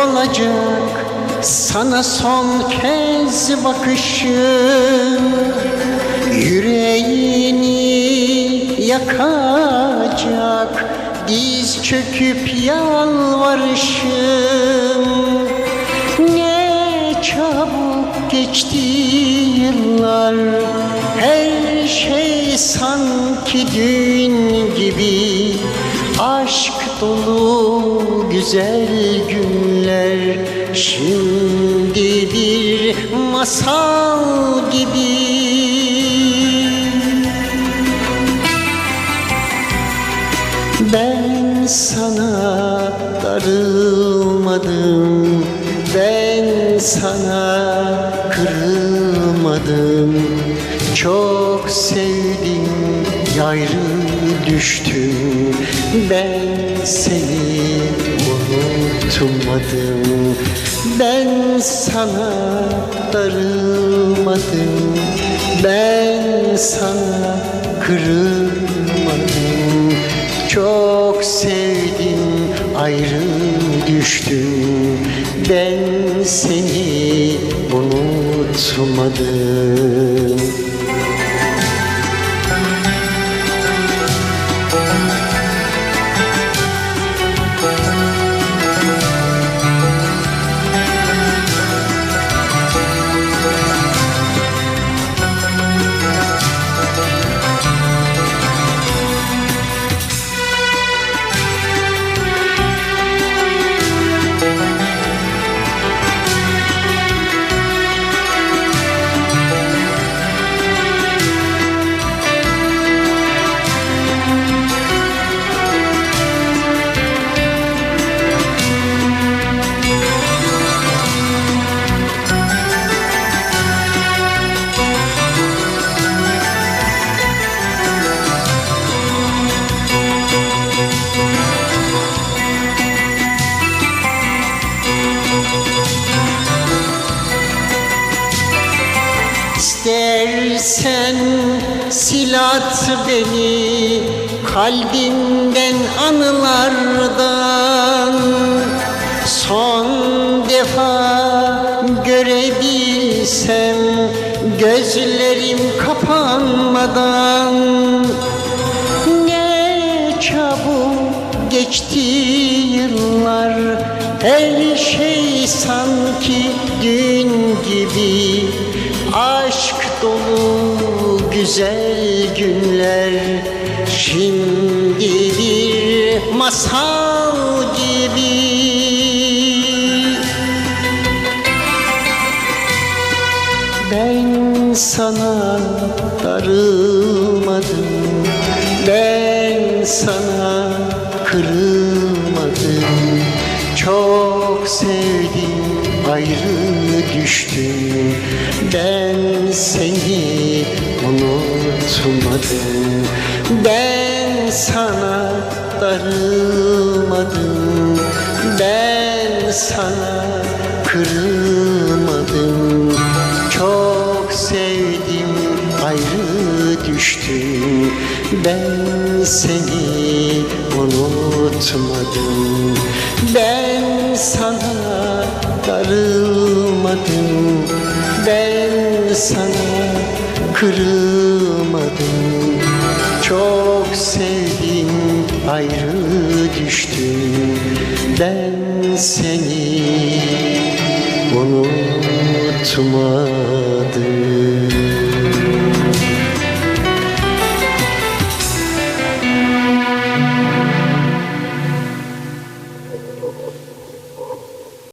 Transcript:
Olacak sana son kez bakışım Yüreğini yakacak diz çöküp yalvarışım Ne çabuk geçti yıllar Her şey sanki dün gibi. Aşk dolu güzel günler Şimdi bir masal gibi. Ben sana darılmadım Ben sana kırılmadım Çok sevdim yayrı düştüm Ben seni unutmadım. Ben sana darılmadım. Ben sana kırılmadım. Çok sevdim ayrı düştüm Ben seni unutmadım İstersen silat beni kalbinden anılardan Son defa görebilsem gözlerim kapanmadan Ne çabuk geçti yıllar Her şey sanki dün gibi güzel günler Şimdi bir masal gibi. Ben sana darılmadım Ben sana kırılmadım. Çok sevdim ayrı düştüm Ben seni unutmadım. Ben sana darılmadım. Ben sana kırılmadım. Çok sevdim ayrı düştüm Ben seni unutmadım. Ben sana darılmadım Ben sana kırılmadım. Çok sevdim ayrı düştüm. Ben seni unutmadım